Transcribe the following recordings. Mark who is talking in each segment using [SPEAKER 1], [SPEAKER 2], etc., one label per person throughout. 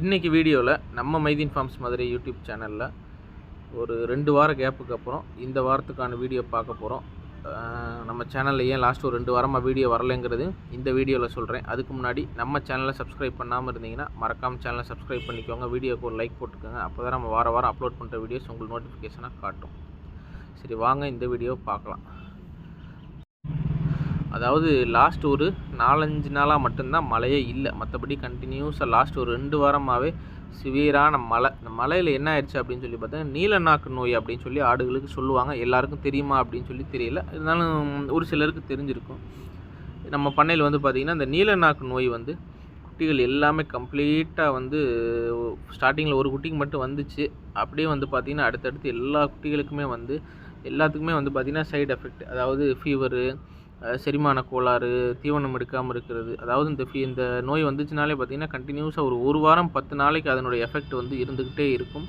[SPEAKER 1] இன்றைக்கி வீடியோவில் நம்ம மைதீன் ஃபார்ம்ஸ் மதுரை யூடியூப் சேனலில் ஒரு ரெண்டு வார கேப்புக்கு அப்புறம் இந்த வாரத்துக்கான வீடியோ பார்க்க போகிறோம் நம்ம சேனலில் ஏன் லாஸ்ட் ஒரு ரெண்டு வாரமாக வீடியோ வரலைங்கிறது இந்த வீடியோவில் சொல்கிறேன் அதுக்கு முன்னாடி நம்ம சேனலை சப்ஸ்கிரைப் பண்ணாமல் இருந்தீங்கன்னா மறக்காமல் சேனலை சப்ஸ்கிரைப் பண்ணிக்கோங்க. வீடியோக்கு ஒரு லைக் போட்டுக்கோங்க. அப்போ தான் நம்ம வார வாரம் அப்லோட் பண்ணுற வீடியோஸ் உங்களுக்கு நோட்டிஃபிகேஷனாக காட்டும். சரி வாங்க இந்த வீடியோ பார்க்கலாம். அதாவது லாஸ்ட் ஒரு நாலஞ்சு நாளாக மட்டும்தான் மழையே இல்லை. மற்றபடி கண்டினியூஸாக லாஸ்ட் ஒரு ரெண்டு வாரமாகவே சிவியரான மழை. இந்த மழையில் என்ன ஆயிடுச்சு அப்படின்னு சொல்லி பார்த்தீங்கன்னா நீலநாக்கு நோய் அப்படின்னு சொல்லி ஆடுகளுக்கு சொல்லுவாங்க. எல்லாருக்கும் தெரியுமா அப்படின்னு சொல்லி தெரியல. இருந்தாலும் ஒரு சிலருக்கு தெரிஞ்சிருக்கும். நம்ம பண்ணையில் வந்து பார்த்திங்கன்னா இந்த நீலநாக்கு நோய் வந்து குட்டிகள் எல்லாமே கம்ப்ளீட்டாக வந்து ஸ்டார்டிங்கில் ஒரு குட்டிக்கு மட்டும் வந்துச்சு. அப்படியே வந்து பார்த்திங்கன்னா அடுத்தடுத்து எல்லா குட்டிகளுக்குமே வந்து எல்லாத்துக்குமே வந்து பார்த்திங்கன்னா சைடு எஃபெக்ட் அதாவது ஃபீவரு செரிமான கோளாறு தீவனம் எடுக்காமல் இருக்கிறது. அதாவது இந்த ஃபீ இந்த நோய் வந்துச்சுனாலே பார்த்திங்கன்னா கண்டினியூஸாக ஒரு ஒரு வாரம் பத்து நாளைக்கு அதனுடைய எஃபெக்ட் வந்து இருந்துக்கிட்டே இருக்கும்.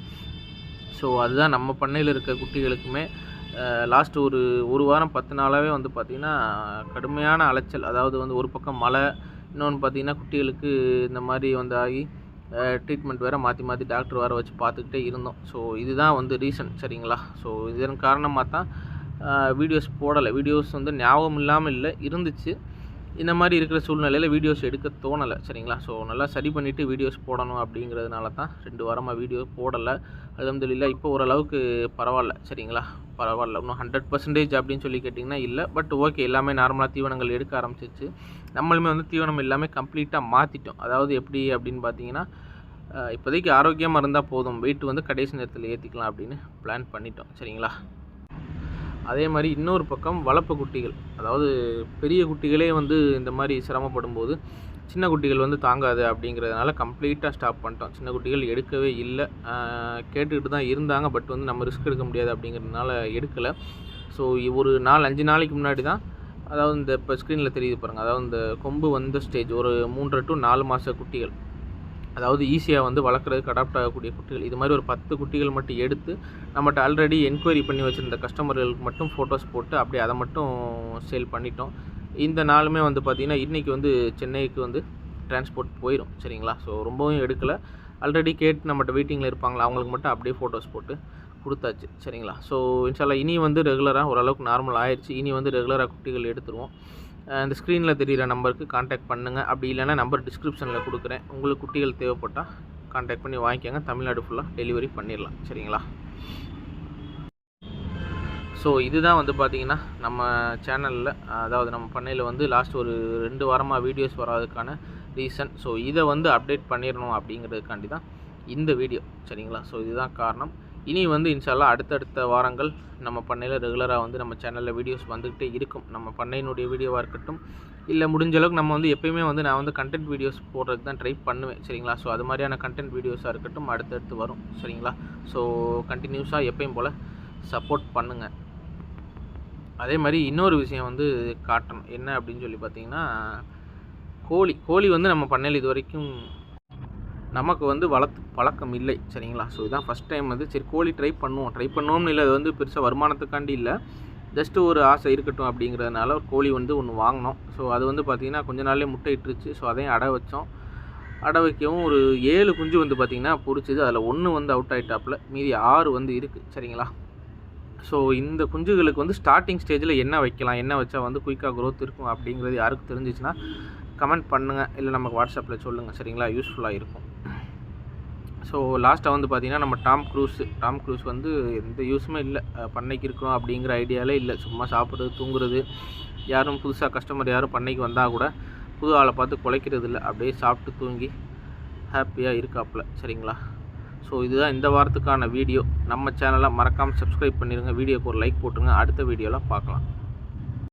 [SPEAKER 1] ஸோ அதுதான் நம்ம பண்ணையில் இருக்க குட்டிகளுக்குமே லாஸ்ட் ஒரு ஒரு வாரம் பத்து நாளாகவே வந்து பார்த்திங்கன்னா கடுமையான அலைச்சல். அதாவது வந்து ஒரு பக்கம் மழை இன்னொன்று பார்த்திங்கன்னா குட்டிகளுக்கு இந்த மாதிரி வந்து ஆகி ட்ரீட்மெண்ட் வேறு மாற்றி மாற்றி டாக்டர் வேறு வச்சு பார்த்துக்கிட்டே இருந்தோம். ஸோ இதுதான் வந்து ரீசன் சரிங்களா? ஸோ இதன் காரணமாக தான் வீடியோஸ் போடலை. வீடியோஸ் வந்து ஞாபகம் இல்லாமல் இல்லை. இருந்துச்சு. இந்த மாதிரி இருக்கிற சூழ்நிலையில் வீடியோஸ் எடுக்க தோணலை. சரிங்களா? ஸோ நல்லா சரி பண்ணிவிட்டு வீடியோஸ் போடணும் அப்படிங்கிறதுனால தான் ரெண்டு வாரமாக வீடியோ போடலை. அலமதுல்லா இப்போ ஓரளவுக்கு பரவாயில்ல. சரிங்களா? பரவாயில்ல. இன்னும் ஹண்ட்ரட் பர்சன்டேஜ் அப்படின்னு சொல்லி கேட்டிங்கன்னா இல்லை. பட் ஓகே எல்லாமே நார்மலாக தீவனங்கள் எடுக்க ஆரம்பிச்சிச்சு நம்மளுமே வந்து தீவனம் எல்லாமே கம்ப்ளீட்டாக மாற்றிட்டோம் அதாவது எப்படி அப்படின்னு பார்த்தீங்கன்னா இப்போதைக்கு ஆரோக்கியமாக இருந்தால் போதும். வெயிட் வந்து கடைசி நேரத்தில் ஏற்றிக்கலாம் அப்படின்னு பிளான் பண்ணிட்டோம். சரிங்களா? அதே மாதிரி இன்னொரு பக்கம் வளர்ப்பு குட்டிகள். அதாவது பெரிய குட்டிகளே வந்து இந்த மாதிரி சிரமப்படும் போது சின்ன குட்டிகள் வந்து தாங்காது அப்படிங்கிறதுனால கம்ப்ளீட்டாக ஸ்டாப் பண்ணிட்டோம். சின்ன குட்டிகள் எடுக்கவே இல்லை. கேட்டுக்கிட்டு தான் இருந்தாங்க. பட் வந்து நம்ம ரிஸ்க் எடுக்க முடியாது அப்படிங்கிறதுனால எடுக்கலை. ஸோ ஒரு நாலு அஞ்சு நாளைக்கு முன்னாடி தான் அதாவது இந்த இப்போ ஸ்க்ரீனில் தெரியுது பாருங்கள் அதாவது இந்த கொம்பு வந்த ஸ்டேஜ் ஒரு மூன்று டு நாலு மாத குட்டிகள். அதாவது ஈஸியாக வந்து வளர்க்குறதுக்கு அடாப்ட் ஆகக்கூடிய குட்டிகள். இது மாதிரி ஒரு பத்து குட்டிகள் மட்டும் எடுத்து நம்மகிட்ட ஆல்ரெடி என்கொயரி பண்ணி வச்சுருந்த கஸ்டமர்களுக்கு மட்டும் ஃபோட்டோஸ் போட்டு அப்படியே அதை மட்டும் சேல் பண்ணிட்டோம். இந்த நாளுமே வந்து பார்த்திங்கன்னா இன்றைக்கி வந்து சென்னைக்கு வந்து டிரான்ஸ்போர்ட் போயிடும் சரிங்களா? ஸோ ரொம்பவும் எடுக்கலை. ஆல்ரெடி கேட்டு நம்மகிட்ட வெயிட்டிங்கில் இருப்பாங்களா? அவங்களுக்கு மட்டும் அப்படியே ஃபோட்டோஸ் போட்டு கொடுத்தாச்சு. சரிங்களா? ஸோ இன்ஷால்லா இனி வந்து ரெகுலராக ஓரளவுக்கு நார்மல் ஆயிடுச்சு இனி வந்து ரெகுலராக குட்டிகள் எடுத்துருவோம். இந்த ஸ்க்ரீனில் தெரிகிற நம்பருக்கு காண்டாக்ட் பண்ணுங்கள் அப்படி இல்லைன்னா நம்பர் டிஸ்கிரிப்ஷனில் கொடுக்குறேன். உங்களுக்கு குட்டிகள் தேவைப்பட்டால் காண்டாக்ட் பண்ணி வாங்கிக்கோங்க. தமிழ்நாடு ஃபுல்லாக டெலிவரி பண்ணிடலாம். சரிங்களா? ஸோ இதுதான் வந்து பார்த்திங்கன்னா நம்ம சேனலில் அதாவது நம்ம பண்ணையில் வந்து லாஸ்ட் ஒரு ரெண்டு வாரமாக வீடியோஸ் வராதுக்கான ரீசன் ஸோ இதை வந்து அப்டேட் பண்ணிடணும் அப்படிங்கிறதுக்காண்டி தான் இந்த வீடியோ சரிங்களா? ஸோ இதுதான் காரணம். இனி வந்து இன்ஷால்லா அடுத்தடுத்த வாரங்கள் நம்ம பண்ணையில் ரெகுலராக வந்து நம்ம சேனலில் வீடியோஸ் வந்துக்கிட்டே இருக்கும். நம்ம பண்ணையினுடைய வீடியோவாக இருக்கட்டும். இல்லை முடிஞ்ச அளவுக்கு நம்ம வந்து எப்பயுமே வந்து நான் வந்து கண்டென்ட் வீடியோஸ் போடுறதுக்கு தான் ட்ரை பண்ணுவேன். சரிங்களா? ஸோ அது மாதிரியான கண்டென்ட் வீடியோஸாக இருக்கட்டும் அடுத்தடுத்து வரும். சரிங்களா? ஸோ கண்டினியூஸாக எப்பயும் போல் சப்போர்ட் பண்ணுங்கள் அதே மாதிரி இன்னொரு விஷயம் வந்து காட்டணும். என்ன அப்படின்னு சொல்லி பார்த்தீங்கன்னா கோழி. கோழி வந்து நம்ம பண்ணையில் இது வரைக்கும் நமக்கு வந்து வளர்த்து பழக்கம் இல்லை சரிங்களா? ஸோ இதுதான் ஃபஸ்ட் டைம் வந்து சரி கோழி ட்ரை பண்ணுவோம். ட்ரை பண்ணுவோம்னு இல்லை அது வந்து பெருசாக வருமானத்துக்காண்டி இல்லை. ஜஸ்ட்டு ஒரு ஆசை இருக்கட்டும் அப்படிங்கிறதுனால ஒரு கோழி வந்து ஒன்று வாங்கினோம். ஸோ அது வந்து பார்த்திங்கன்னா கொஞ்ச நாள்லேயே முட்டை இட்டுருச்சு. ஸோ அதையும் அடை வச்சோம். அடை வைக்கவும் ஒரு ஏழு குஞ்சு வந்து பார்த்திங்கன்னா பிடிச்சிது அதில் ஒன்று வந்து அவுட் ஆகிட்டாப்பில் மீதி ஆறு வந்து இருக்குது சரிங்களா? ஸோ இந்த குஞ்சுகளுக்கு வந்து ஸ்டார்டிங் ஸ்டேஜில் என்ன வைக்கலாம் என்ன வச்சா வந்து குயிக்காக க்ரோத் இருக்கும் அப்படிங்கிறது யாருக்கு தெரிஞ்சிச்சுன்னா கமெண்ட் பண்ணுங்கள் இல்லை நமக்கு வாட்ஸ்அப்பில் சொல்லுங்கள் சரிங்களா? யூஸ்ஃபுல்லாக இருக்கும். ஸோ லாஸ்ட்டாக வந்து பார்த்திங்கன்னா நம்ம டாம் க்ரூஸ் டாம் க்ரூஸ் வந்து எந்த யூஸுமே இல்லை. பண்ணைக்கு இருக்கிறோம் அப்படிங்கிற ஐடியாவில் இல்லை. சும்மா சாப்பிட்றது தூங்குறது யாரும் புதுசாக கஸ்டமர் யாரும் பண்ணைக்கு வந்தால் கூட புது ஆளை பார்த்து குலைக்கிறது இல்லை. அப்படியே சாப்பிட்டு தூங்கி ஹாப்பியாக இருக்காப்புல. சரிங்களா? ஸோ இதுதான் இந்த வாரத்துக்கான வீடியோ நம்ம சேனலை மறக்காமல் சப்ஸ்கிரைப் பண்ணிடுங்க வீடியோக்கு ஒரு லைக் போட்டுருங்க அடுத்த வீடியோவில் பார்க்கலாம்